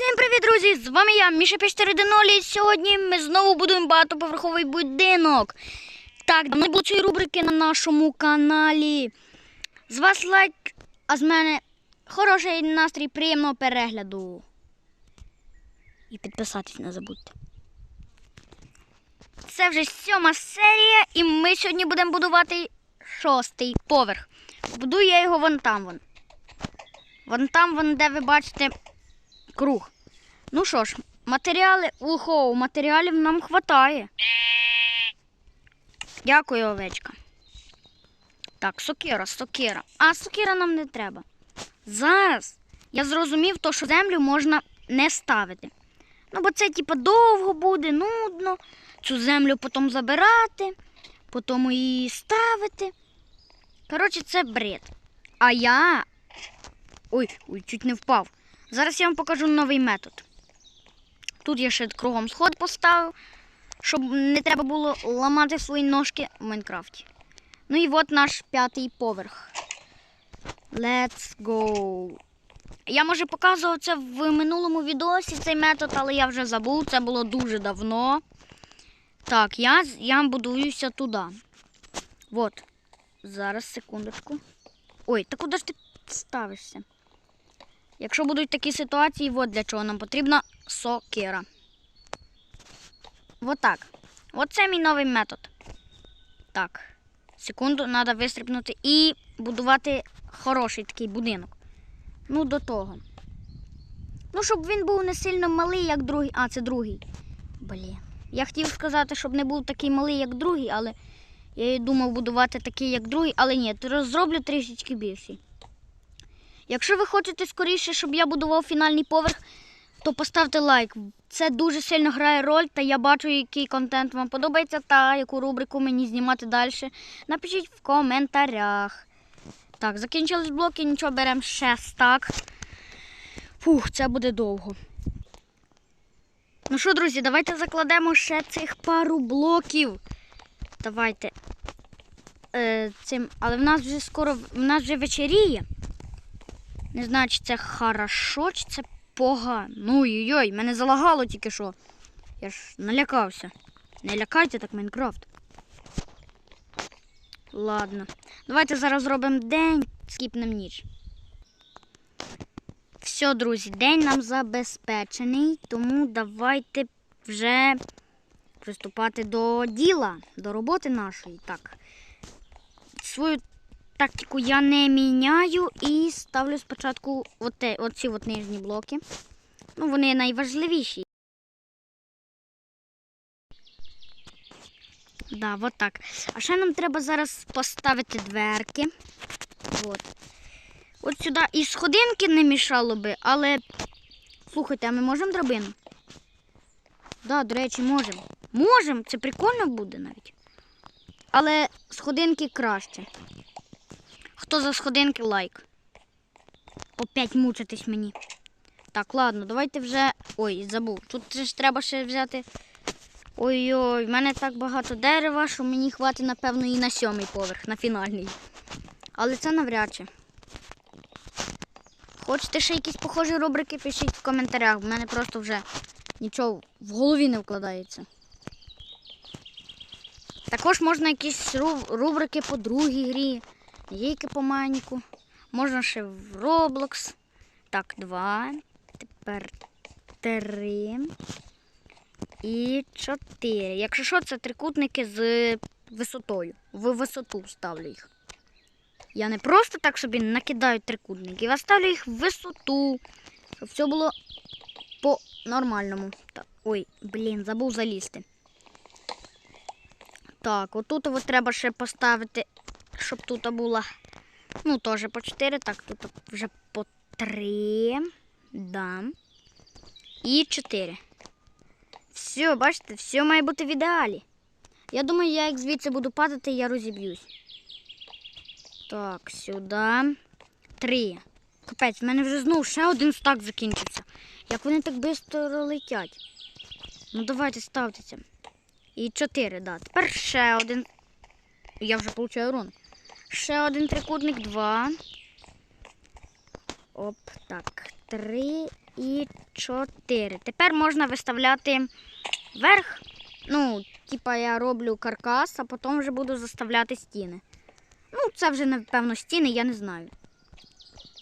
Всім привіт, друзі! З вами я, Міша 540 і сьогодні ми знову будуємо багатоповерховий будинок. Так, давно не було цієї рубрики на нашому каналі. З вас лайк, а з мене хороший настрій, приємного перегляду. І підписатись не забудьте. Це вже сьома серія, і ми сьогодні будемо будувати шостий поверх. Будую я його вон там вон. Вон там, вон, де ви бачите круг. Ну що ж, матеріали, ухо, матеріалів нам хватає. Дякую, овечка. Так, сокира, сокира. А сокира нам не треба. Зараз я зрозумів, то, що землю можна не ставити. Ну, бо це, типу, довго буде, нудно. Цю землю потім забирати, потім її ставити. Коротше, це бред. А я. Ой, ой, чуть не впав. Зараз я вам покажу новий метод. Тут я ще кругом сход поставив, щоб не треба було ламати свої ножки в Майнкрафті. Ну і от наш п'ятий поверх. Let's go. Я може показував це в минулому відосі цей метод, але я вже забув, це було дуже давно. Так, я, я будуюся туди. От. Зараз, секундочку. Ой, та куди ж ти ставишся? Якщо будуть такі ситуації, от для чого нам потрібна сокира. Отак. Оце мій новий метод. Так. Секунду, треба вистрибнути і будувати хороший такий будинок. Ну, до того. Ну, щоб він був не сильно малий, як другий. А, це другий. Блін. Я хотів сказати, щоб не був такий малий, як другий, але я і думав будувати такий, як другий, але ні, зроблю трішечки більший. Якщо ви хочете скоріше, щоб я будував фінальний поверх, то поставте лайк. Це дуже сильно грає роль, та я бачу, який контент вам подобається, та яку рубрику мені знімати далі. Напишіть в коментарях. Так, закінчились блоки, нічого беремо ще стак. Фух, це буде довго. Ну що, друзі, давайте закладемо ще цих пару блоків. Давайте. Е, цим... Але в нас вже скоро в нас вже вечеріє. Не знаю, чи це хорошо, чи це погано. Ну ой-ой, мене залагало тільки що. Я ж налякався. Не лякайте так Майнкрафт. Ладно. Давайте зараз зробимо день, скіпнемо ніч. Все, друзі, день нам забезпечений, тому давайте вже приступати до діла, до роботи нашої. Так. Свою тактику я не міняю і ставлю спочатку оте, оці от нижні блоки. Ну, вони найважливіші. Да, от так. А ще нам треба зараз поставити дверки. От. От сюди і сходинки не мішало би, але слухайте, а ми можемо драбину? Да, до речі, можемо. Можемо, це прикольно буде навіть. Але сходинки краще. Хто за сходинки лайк? Опять мучитись мені. Так, ладно, давайте вже. Ой, забув. Тут ж треба ще взяти. Ой-ой, в мене так багато дерева, що мені хватить, напевно, і на сьомий поверх, на фінальний. Але це навряд чи. Хочете ще якісь похожі рубрики, пишіть в коментарях. В мене просто вже нічого в голові не вкладається. Також можна якісь рубрики по другій грі, які по Майніку. Можна ще в Roblox. Так, два. Тепер три. І чотири. Якщо що, це трикутники з висотою. В висоту ставлю їх. Я не просто так собі накидаю трикутники, я ставлю їх в висоту, щоб все було по-нормальному. Ой, блін, забув залізти. Так, отут треба ще поставити, щоб тут було, ну, теж по 4, так, тут вже по 3. Да. І 4. Все, бачите, все має бути в ідеалі. Я думаю, я як звідси буду падати, я розіб'юсь. Так, сюди. Три. Капець, в мене вже знову ще один стак закінчився. Як вони так швидко летять. Ну давайте ставте це. І чотири, да. Тепер ще один. Я вже получаю урон. Ще один трикутник, два. Оп, так. Три і 4. Тепер можна виставляти верх. Ну, типа я роблю каркас, а потім вже буду заставляти стіни. Ну, це вже, напевно, стіни, я не знаю.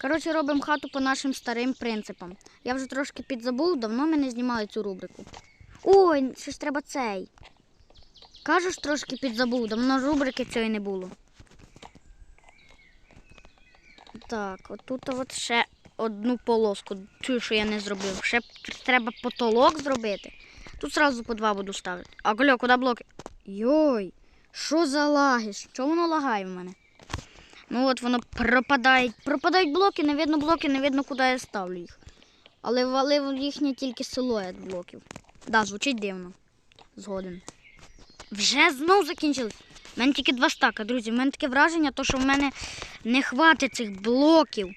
Коротше, робимо хату по нашим старим принципам. Я вже трошки підзабув, давно ми не знімали цю рубрику. Ой, ще ж треба цей. Кажу ж трошки підзабув, давно рубрики цієї не було. Так, отут от ще одну полоску. Чую, що я не зробив. Ще треба потолок зробити. Тут зразу по два буду ставити. А Гольо, куди блоки? Йой, що за лаги? Що воно лагає в мене? Ну от воно пропадає. Пропадають блоки, не видно блоки, не видно, куди я ставлю їх. Але валив їхній тільки силует блоків. Да, звучить дивно. Згоден. Вже знов закінчилось. У мене тільки два стака, друзі. У мене таке враження, то, що в мене не хватить цих блоків.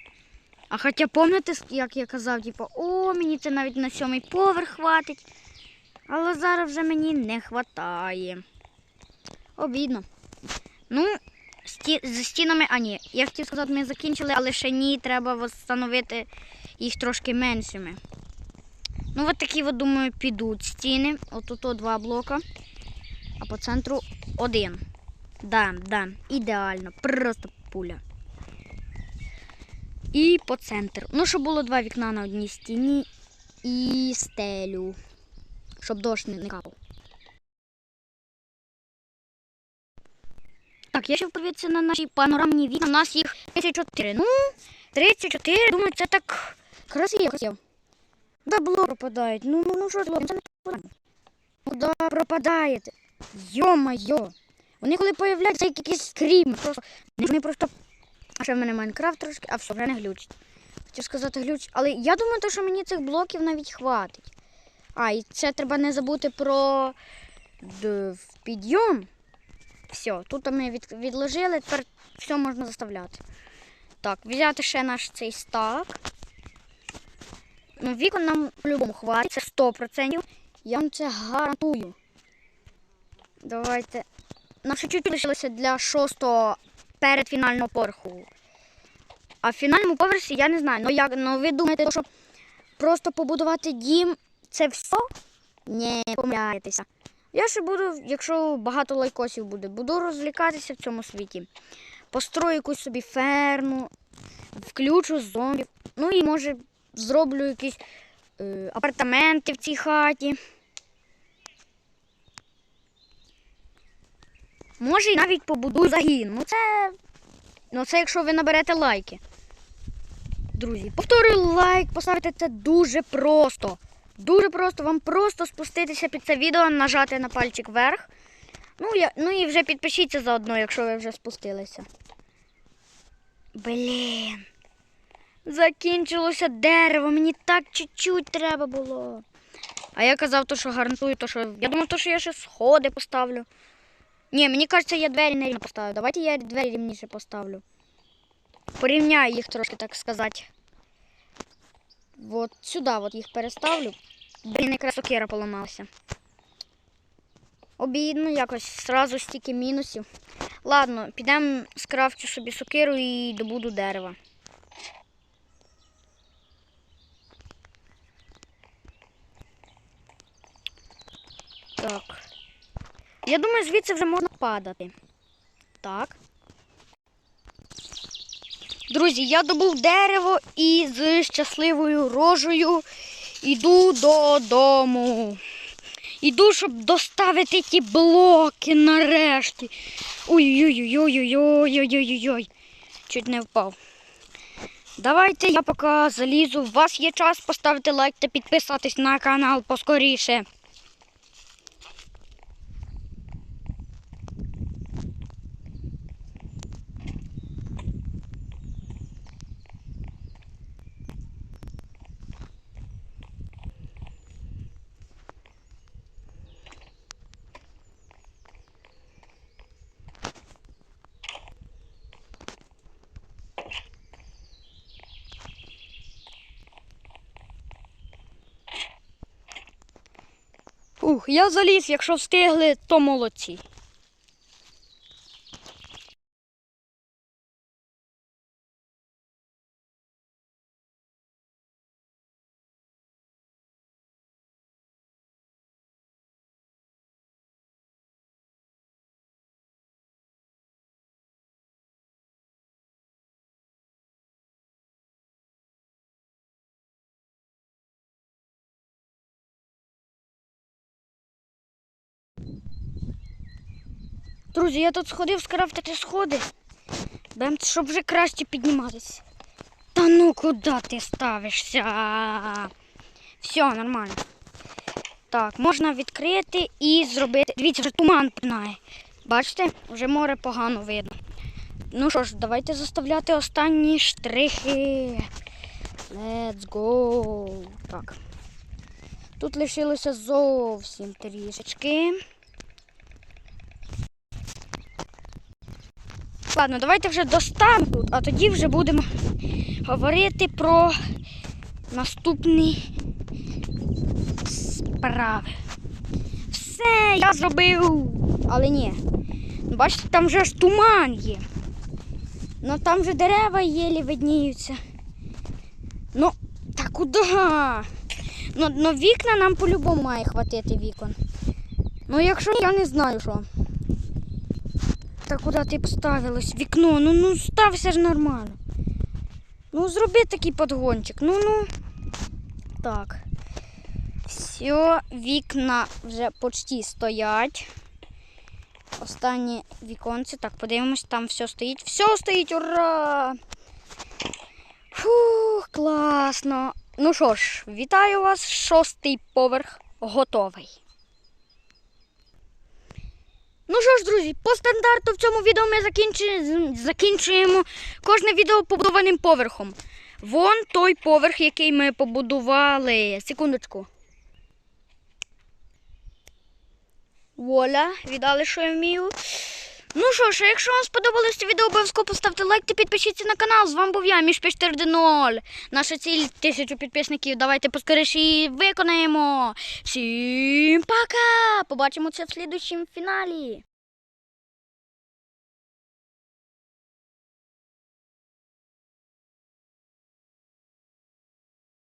А хоча пам'ятаєте, як я казав, типу, о, мені це навіть на сьомий поверх хватить. Але зараз вже мені не вистачає. Обідно. Ну, сті... з стінами, а ні, я хотів сказати, ми закінчили, але ще ні, треба встановити їх трошки меншими. Ну, от такі, от, думаю, підуть стіни. От тут два блока, а по центру один. Да, да, ідеально, просто пуля. І по центру. Ну, щоб було два вікна на одній стіні і стелю, щоб дощ не капав. Так, я ще подивитися на наші панорамні вікна. У нас їх 34. Ну, 34, думаю, це так красиво. красиво. Да, блок пропадають. Ну, ну, ну що це не пропадає. Ну, да, пропадаєте. Йо-майо. Вони коли появляються, як якісь скрім. Просто, вони просто... А ще в мене Майнкрафт трошки, а все, вже не глючить. Хотів сказати глюч, але я думаю, то, що мені цих блоків навіть хватить. А, і це треба не забути про підйом. Все, тут ми від, відложили, тепер все можна заставляти. Так, взяти ще наш цей стак. Ну, вікон нам по-любому хватить, це 100%. Я вам це гарантую. Давайте. Нам ще чуть лишилося для шостого передфінального поверху. А в фінальному поверсі я не знаю. Ну як ну ви думаєте, що просто побудувати дім це все? Ні, помиляєтеся. Я ще буду, якщо багато лайкосів буде, буду розвлікатися в цьому світі. Построю якусь собі ферму, включу зомбів. Ну і може зроблю якісь е, апартаменти в цій хаті. Може і навіть побудую загін. Ну це. Ну це якщо ви наберете лайки. Друзі, повторюю лайк, поставити це дуже просто. Дуже просто вам просто спуститися під це відео, нажати на пальчик вверх. Ну, я, ну і вже підпишіться заодно, якщо ви вже спустилися. Блін. Закінчилося дерево, мені так чуть-чуть треба було. А я казав, то, що гарантую, то, що. Я думав, то, що я ще сходи поставлю. Ні, мені кажеться, я двері не рівно поставлю. Давайте я двері рівніше поставлю. Порівняю їх трошки, так сказати. От сюди от їх переставлю. Блін, якраз сокира поламалася. Обідно якось, сразу стільки мінусів. Ладно, підемо скрафчу собі сокиру і добуду дерева. Так. Я думаю, звідси вже можна падати. Так. Друзі, я добув дерево і з щасливою рожею йду додому. Іду, щоб доставити ті блоки нарешті. Ой-ой-ой-ой-ой-ой-ой-ой-ой. Чуть не впав. Давайте я поки залізу. У вас є час поставити лайк та підписатись на канал поскоріше. Ух, я заліз, якщо встигли, то молодці. Друзі, я тут сходив скрафтити сходи. Бем, щоб вже краще підніматися. Та ну куди ти ставишся? Все, нормально. Так, можна відкрити і зробити. Дивіться, вже туман пинає. Бачите, вже море погано видно. Ну що ж, давайте заставляти останні штрихи. Let's go. Так. Тут лишилося зовсім трішечки. Ладно, давайте вже достанемо тут, а тоді вже будемо говорити про наступні справи. Все, я зробив. Але ні. Ну, Бачите, там вже ж туман є. Ну там же дерева єлі видніються. Ну, та куди? Ну, ну вікна нам по-любому має хватити вікон. Ну, якщо я не знаю що. Та куди ти поставилась? Вікно, ну ну стався ж нормально. Ну, зроби такий подгончик. Ну ну. Так. Все, вікна вже почти стоять. Останнє віконце. Так, подивимось, там все стоїть. Все стоїть, ура! Фух, класно. Ну що ж, вітаю вас, шостий поверх готовий. Ну що ж, друзі, по стандарту в цьому відео ми закінчуємо, закінчуємо кожне відео побудованим поверхом. Вон той поверх, який ми побудували. Секундочку. Воля, віддали, що я вмію. Ну що ж, якщо вам сподобалось це відео, обов'язково поставте лайк та підпишіться на канал. З вами був я, Міш 0. Наша ціль тисячу підписників. Давайте поскоріше її виконаємо. Всім пока! Побачимо це в слідущому фіналі.